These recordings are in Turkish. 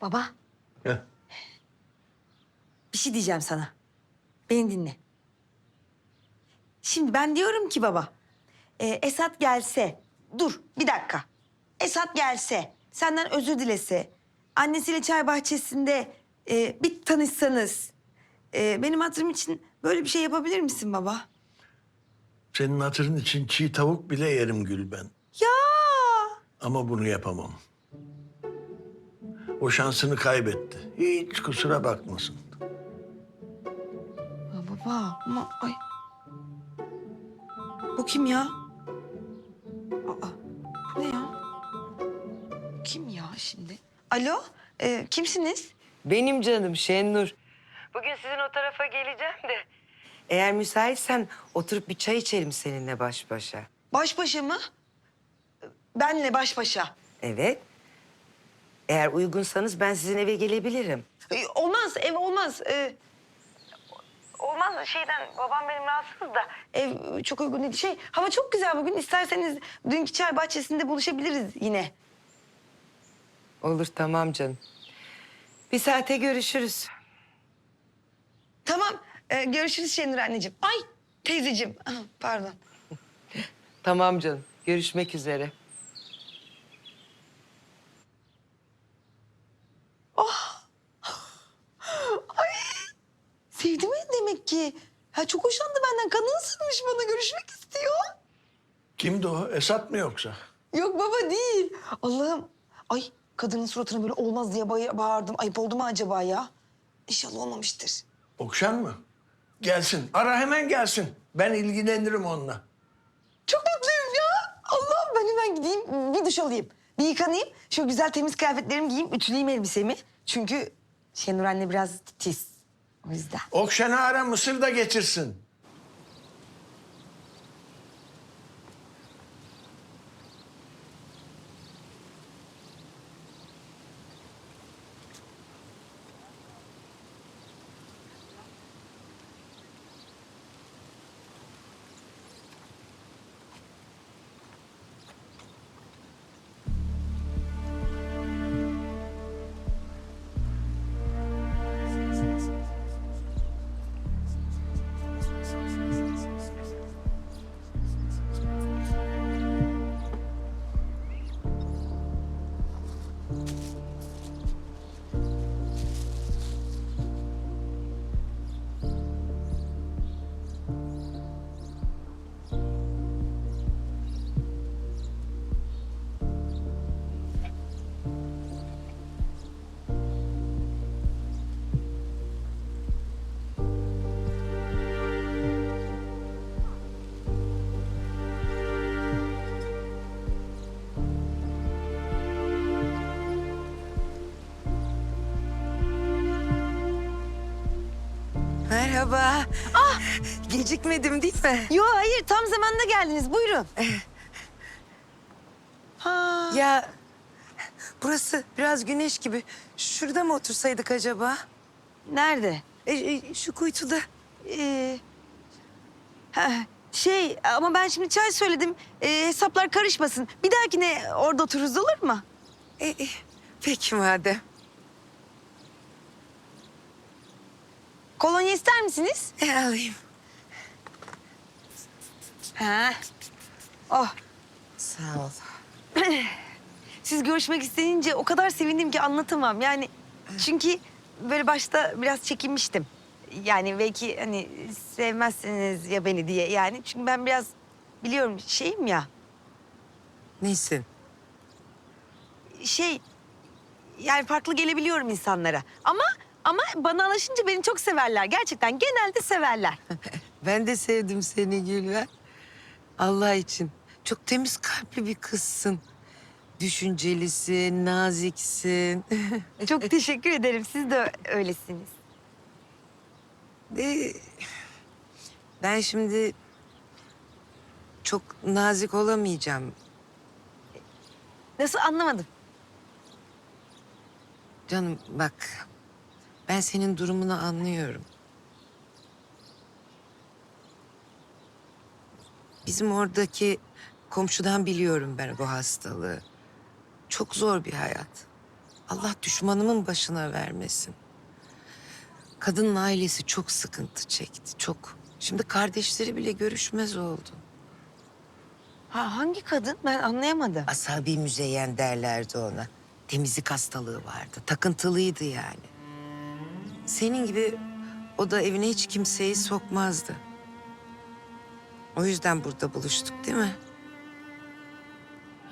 Baba Heh. bir şey diyeceğim sana. Beni dinle. Şimdi ben diyorum ki baba. e, Esat gelse. Dur bir dakika. Esat gelse. Senden özür dilese. Annesiyle çay bahçesinde e, bir tanışsanız. e, benim hatırım için böyle bir şey yapabilir misin baba? Senin hatırın için çiğ tavuk bile yerim Gül ben. Ya Ama bunu yapamam. O şansını kaybetti. Hiç kusura bakmasın. Ya baba ama ay. Bu kim ya? Aa, bu ne ya? Kim ya şimdi? Alo, e, kimsiniz? Benim canım Şenur. Bugün sizin o tarafa geleceğim de. Eğer müsaitsen oturup bir çay içelim seninle baş başa. Baş başa mı? Benle baş başa. Evet. Eğer uygunsanız ben sizin eve gelebilirim. Olmaz, ev olmaz. E, olmaz şeyden, babam benim rahatsız da. Ev çok uygun değil. Şey, hava çok güzel bugün. İsterseniz dünkü çay bahçesinde buluşabiliriz yine. Olur tamam canım. Bir saate görüşürüz. Tamam, e, görüşürüz Şenur anneciğim. Ay teyzeciğim, Ah, pardon. Tamam canım. Görüşmek üzere. Sevdi mi demek ki? Ha çok hoşlandı benden. Kanını ısırmış bana görüşmek istiyor. Kimdi o? Esat mı yoksa? Yok baba değil. Allah'ım. Ay kadının suratına böyle olmaz diye bağ- bağırdım. Ayıp oldu mu acaba ya? İnşallah olmamıştır. Okşan mı? Gelsin. Ara hemen gelsin. Ben ilgilenirim onunla. Çok mutluyum ya. Allah'ım ben hemen gideyim bir duş alayım. Bir yıkanayım. Şu güzel temiz kıyafetlerimi giyeyim. Ütüleyeyim elbisemi. Çünkü Şenur anne biraz titiz. O yüzden. Okşan'ı ara Mısır da getirsin. Merhaba. Ah! Gecikmedim değil mi? Yo hayır tam zamanında geldiniz. Buyurun. ha. Ya burası biraz güneş gibi. Şurada mı otursaydık acaba? Nerede? E, e, şu kuytuda. Ee, ha, şey ama ben şimdi çay söyledim. Ee, hesaplar karışmasın. Bir dahakine orada otururuz olur mu? E, e, peki madem. Kolonya ister misiniz? E, alayım. Ha. Oh. Sağ ol. Siz görüşmek isteyince o kadar sevindim ki anlatamam. Yani çünkü böyle başta biraz çekinmiştim. Yani belki hani sevmezsiniz ya beni diye yani. Çünkü ben biraz biliyorum şeyim ya. Neysin? şey yani farklı gelebiliyorum insanlara. Ama ama bana alışınca beni çok severler. Gerçekten genelde severler. Ben de sevdim seni Gülver. Allah için. Çok temiz kalpli bir kızsın. Düşüncelisin, naziksin. çok teşekkür ederim. Siz de öylesiniz. Ee, ben şimdi çok nazik olamayacağım. Nasıl anlamadım. Canım bak, ben senin durumunu anlıyorum. Bizim oradaki komşudan biliyorum ben bu hastalığı. Çok zor bir hayat. Allah düşmanımın başına vermesin. Kadının ailesi çok sıkıntı çekti, çok. Şimdi kardeşleri bile görüşmez oldu. Ha hangi kadın? Ben anlayamadım. Asabi müzeyyen derlerdi ona. Temizlik hastalığı vardı, takıntılıydı yani. Senin gibi o da evine hiç kimseyi sokmazdı. O yüzden burada buluştuk değil mi?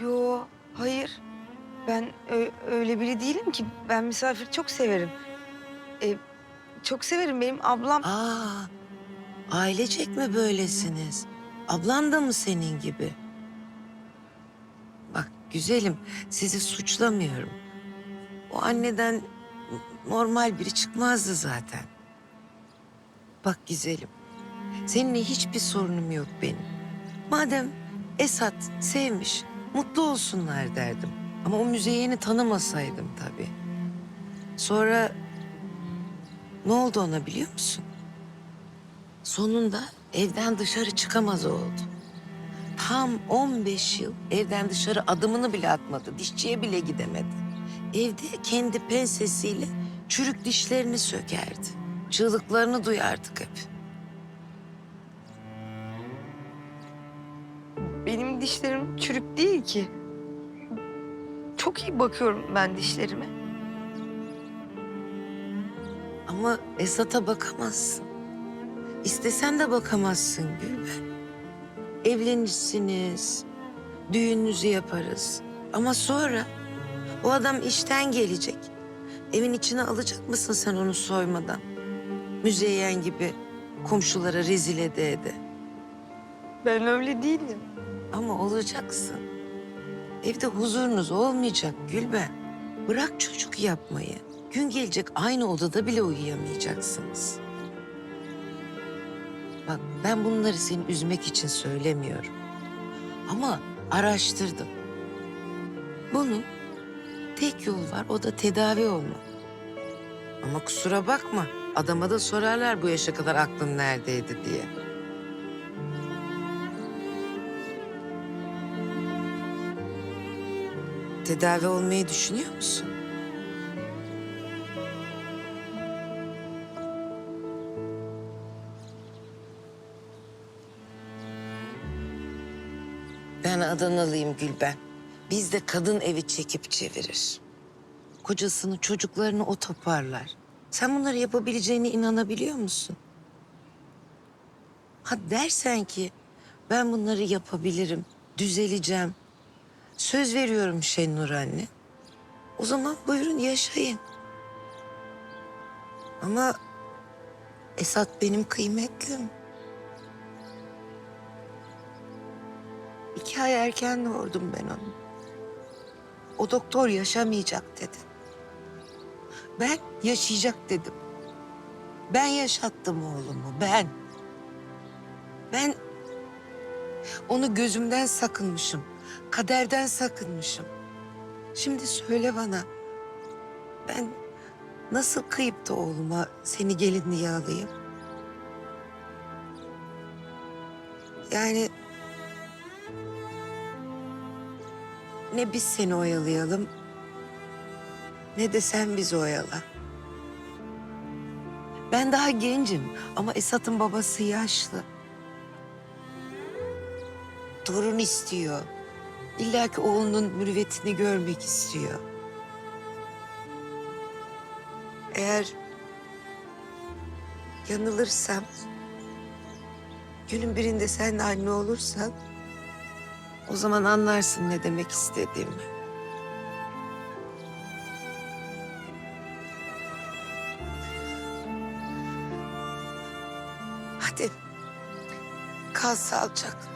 Yo, hayır. Ben öyle biri değilim ki. Ben misafir çok severim. E, çok severim. Benim ablam... Aa, ailecek mi böylesiniz? Ablan da mı senin gibi? Bak güzelim, sizi suçlamıyorum. O anneden normal biri çıkmazdı zaten. Bak güzelim, seninle hiçbir sorunum yok benim. Madem Esat sevmiş, mutlu olsunlar derdim. Ama o müzeyeni tanımasaydım tabii. Sonra ne oldu ona biliyor musun? Sonunda evden dışarı çıkamaz oldu. Tam 15 yıl evden dışarı adımını bile atmadı. Dişçiye bile gidemedi. Evde kendi pensesiyle çürük dişlerini sökerdi. Çığlıklarını duyardık hep. Benim dişlerim çürük değil ki. Çok iyi bakıyorum ben dişlerime. Ama Esat'a bakamazsın. İstesen de bakamazsın Gülben. Evlenirsiniz, düğününüzü yaparız. Ama sonra o adam işten gelecek. Evin içine alacak mısın sen onu soymadan? Müzeyyen gibi komşulara rezil ede ede. Ben öyle değilim. Ama olacaksın. Evde huzurunuz olmayacak Gülben. Bırak çocuk yapmayı. Gün gelecek aynı odada bile uyuyamayacaksınız. Bak ben bunları seni üzmek için söylemiyorum. Ama araştırdım. Bunun tek yol var o da tedavi olmak. Ama kusura bakma adama da sorarlar bu yaşa kadar aklın neredeydi diye. Tedavi olmayı düşünüyor musun? Ben Adanalıyım Gülben. Bizde kadın evi çekip çevirir. Kocasını, çocuklarını o toparlar. Sen bunları yapabileceğine inanabiliyor musun? Ha dersen ki ben bunları yapabilirim, düzeleceğim. Söz veriyorum Şenur anne. O zaman buyurun yaşayın. Ama Esat benim kıymetlim. İki ay erken doğurdum ben onu. O doktor yaşamayacak dedi. Ben yaşayacak dedim. Ben yaşattım oğlumu, ben. Ben onu gözümden sakınmışım. Kaderden sakınmışım. Şimdi söyle bana. Ben nasıl kıyıp da oğluma seni gelinliğe alayım? Yani ne biz seni oyalayalım ne de sen bizi oyala. Ben daha gencim ama Esat'ın babası yaşlı. Torun istiyor. İlla ki oğlunun mürüvvetini görmek istiyor. Eğer yanılırsam, günün birinde sen de anne olursan... ...o zaman anlarsın ne demek istediğimi. Hadi kal sağlıcakla.